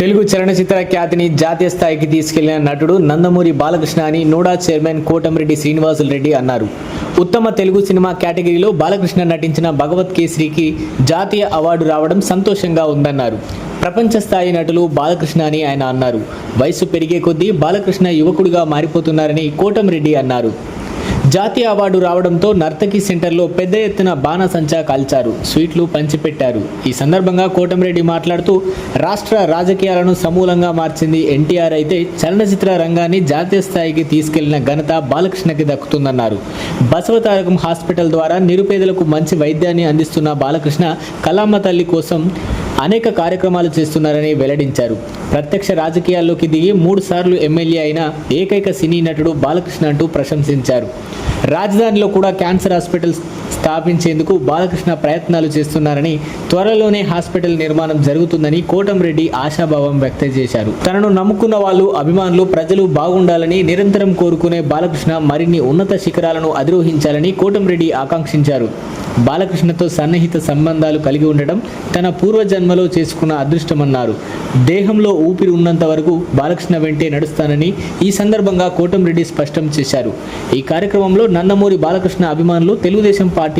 తెలుగు చలనచిత్ర ఖ్యాతిని జాతీయ స్థాయికి తీసుకెళ్ళిన నటుడు నందమూరి బాలకృష్ణ అని నోడా చైర్మన్ కోటమిరెడ్డి శ్రీనివాసులు రెడ్డి అన్నారు. ఉత్తమ తెలుగు సినిమా కేటగిరీలో బాలకృష్ణ నటించిన భగవత్ కేసరికి జాతీయ అవార్డు రావడం సంతోషంగా ఉందన్నారు. ప్రపంచ స్థాయి నటులు బాలకృష్ణ అని ఆయన అన్నారు. వయసు పెరిగే కొద్దీ బాలకృష్ణ యువకుడిగా మారిపోతున్నారని కోటమిరెడ్డి అన్నారు. జాతీయ అవార్డు రావడంతో నర్తకి సెంటర్లో పెద్ద ఎత్తున బాణసంచా కాల్చారు. స్వీట్లు పంచిపెట్టారు. ఈ సందర్భంగా కోటమిరెడ్డి మాట్లాడుతూ రాష్ట్ర రాజకీయాలను సమూలంగా మార్చింది ఎన్టీఆర్ అయితే చలనచిత్ర రంగాన్ని జాతీయ స్థాయికి తీసుకెళ్ళిన ఘనత బాలకృష్ణకి దక్కుతుందన్నారు. బసవతారకం హాస్పిటల్ ద్వారా నిరుపేదలకు మంచి వైద్యాన్ని అందిస్తున్న బాలకృష్ణ కలామ తల్లి కోసం అనేక కార్యక్రమాలు చేస్తున్నారని వెల్లడించారు. ప్రత్యక్ష రాజకీయాల్లోకి దిగి మూడు సార్లు ఎమ్మెల్యే అయిన ఏకైక సినీ నటుడు బాలకృష్ణ అంటూ ప్రశంసించారు. రాజధానిలో కూడా క్యాన్సర్ హాస్పిటల్స్ స్థాపించేందుకు బాలకృష్ణ ప్రయత్నాలు చేస్తున్నారని త్వరలోనే హాస్పిటల్ నిర్మాణం జరుగుతుందని కోటంరెడ్డి ఆశాభావం వ్యక్తం చేశారు. తనను నమ్ముకున్న వాళ్ళు అభిమానులు ప్రజలు బాగుండాలని నిరంతరం కోరుకునే బాలకృష్ణ మరిన్ని ఉన్నత శిఖరాలను అధిరోహించాలని కోటంరెడ్డి ఆకాంక్షించారు. బాలకృష్ణతో సన్నిహిత సంబంధాలు కలిగి ఉండడం తన పూర్వజన్మలో చేసుకున్న అదృష్టమన్నారు. దేహంలో ఊపిరి ఉన్నంత వరకు బాలకృష్ణ వెంటే నడుస్తానని ఈ సందర్భంగా కోటంరెడ్డి స్పష్టం చేశారు. ఈ కార్యక్రమంలో నందమూరి బాలకృష్ణ అభిమానులు తెలుగుదేశం పార్టీ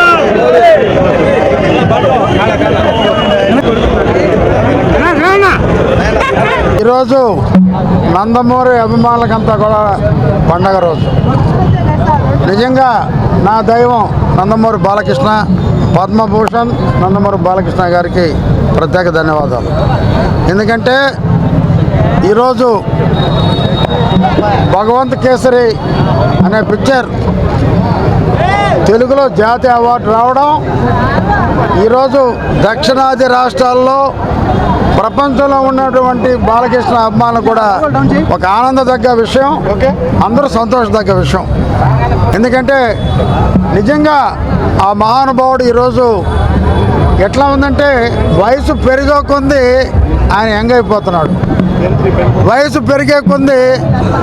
ఈరోజు నందమూరి అభిమానులకంతా కూడా పండగ రోజు. నిజంగా నా దైవం నందమూరి బాలకృష్ణ పద్మభూషణ్ నందమూరి బాలకృష్ణ గారికి ప్రత్యేక ధన్యవాదాలు. ఎందుకంటే ఈరోజు భగవంత్ కేసరి అనే పిక్చర్ తెలుగులో జాతీయ అవార్డు రావడం ఈరోజు దక్షిణాది రాష్ట్రాల్లో ప్రపంచంలో ఉన్నటువంటి బాలకృష్ణ అభిమానులు కూడా ఒక ఆనందదగ్గ విషయం అందరూ సంతోషదగ్గ విషయం. ఎందుకంటే నిజంగా ఆ మహానుభావుడు ఈరోజు ఎట్లా ఉందంటే వయసు పెరిగే కొంది ఆయన యంగ్ అయిపోతున్నాడు. వయసు పెరిగే కొంది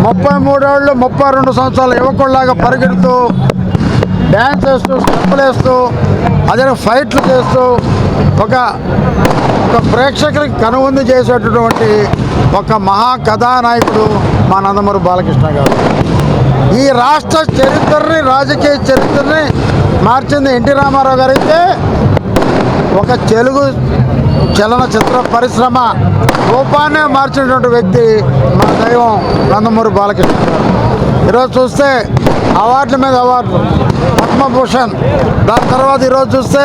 ముప్పై మూడేళ్ళు ముప్పై రెండు సంవత్సరాల యువకుల్లాగా పరిగెడుతూ డ్యాన్స్ వేస్తూ స్టెప్పులు వేస్తూ అదే ఫైట్లు చేస్తూ ఒక ఒక ప్రేక్షకులకి కనువిందు చేసేటటువంటి ఒక మహా కథానాయకుడు మా నందమూరి బాలకృష్ణ గారు. ఈ రాష్ట్ర చరిత్రని రాజకీయ చరిత్రని మార్చింది ఎన్టీ రామారావు గారు. అయితే ఒక తెలుగు చలనచిత్ర పరిశ్రమ రూపాన్నే మార్చినటువంటి వ్యక్తి మా దైవం నందమూరి బాలకృష్ణ గారు. ఈరోజు చూస్తే అవార్డుల మీద అవార్డులు పద్మభూషణ్. దాని తర్వాత ఈరోజు చూస్తే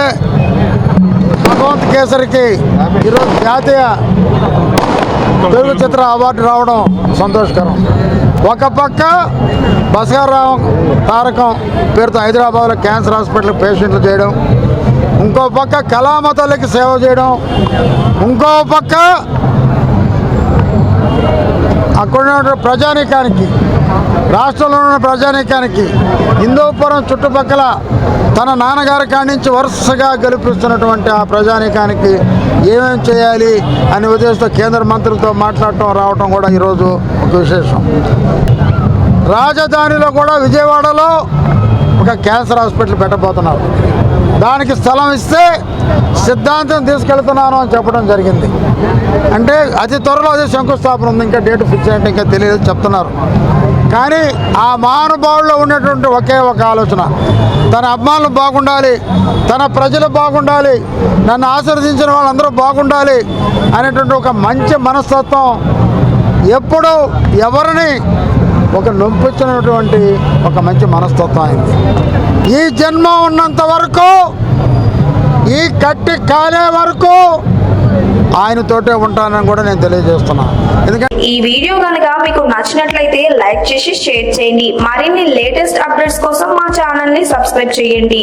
భగవంత్ కేసరికి ఈరోజు జాతీయ తెలుగు చిత్ర అవార్డు రావడం సంతోషకరం. ఒక పక్క బసగారావు తారకం పేరుతో హైదరాబాద్లో క్యాన్సర్ హాస్పిటల్ పేషెంట్లు చేయడం. ఇంకో పక్క కళామతాలకి సేవ చేయడం. ఇంకో పక్క అక్కడ ఉన్న ప్రజానీకానికి రాష్ట్రంలో ఉన్న ప్రజానీకానికి హిందూపురం చుట్టుపక్కల తన నాన్నగారి కాడి నుంచి వరుసగా గెలిపిస్తున్నటువంటి ఆ ప్రజానీకానికి ఏమేం చేయాలి అనే ఉద్దేశంతో కేంద్ర మంత్రులతో మాట్లాడటం రావటం కూడా ఈరోజు ఒక విశేషం. రాజధానిలో కూడా విజయవాడలో ఒక క్యాన్సర్ హాస్పిటల్ పెట్టబోతున్నారు. దానికి స్థలం ఇస్తే సిద్ధాంతం తీసుకెళ్తున్నాను అని చెప్పడం జరిగింది. అంటే అతి త్వరలో అదే శంకుస్థాపన ఉంది. ఇంకా డేట్ ఫిక్స్ అంటే ఇంకా తెలియదు చెప్తున్నారు. కానీ ఆ మహానుభావుల్లో ఉన్నటువంటి ఒకే ఒక ఆలోచన. తన అభిమానులు బాగుండాలి తన ప్రజలు బాగుండాలి నన్ను ఆశీర్వదించిన వాళ్ళందరూ బాగుండాలి అనేటువంటి ఒక మంచి మనస్తత్వం ఎప్పుడు ఎవరిని ఒక నొప్పించినటువంటి ఒక మంచి మనస్తత్వం అయింది ఈ జన్మ ఉన్నంత వరకు ఈ కట్టి కాలే వరకు ఆయనతోటే ఉంటానని కూడా నేను తెలియజేస్తున్నాను ఎందుకంటే ఈ వీడియో కనుక మీకు నచ్చినట్లయితే లైక్ చేసి షేర్ చేయండి. మరిన్ని లేటెస్ట్ అప్డేట్స్ కోసం మా ఛానల్ని సబ్స్క్రైబ్ చేయండి.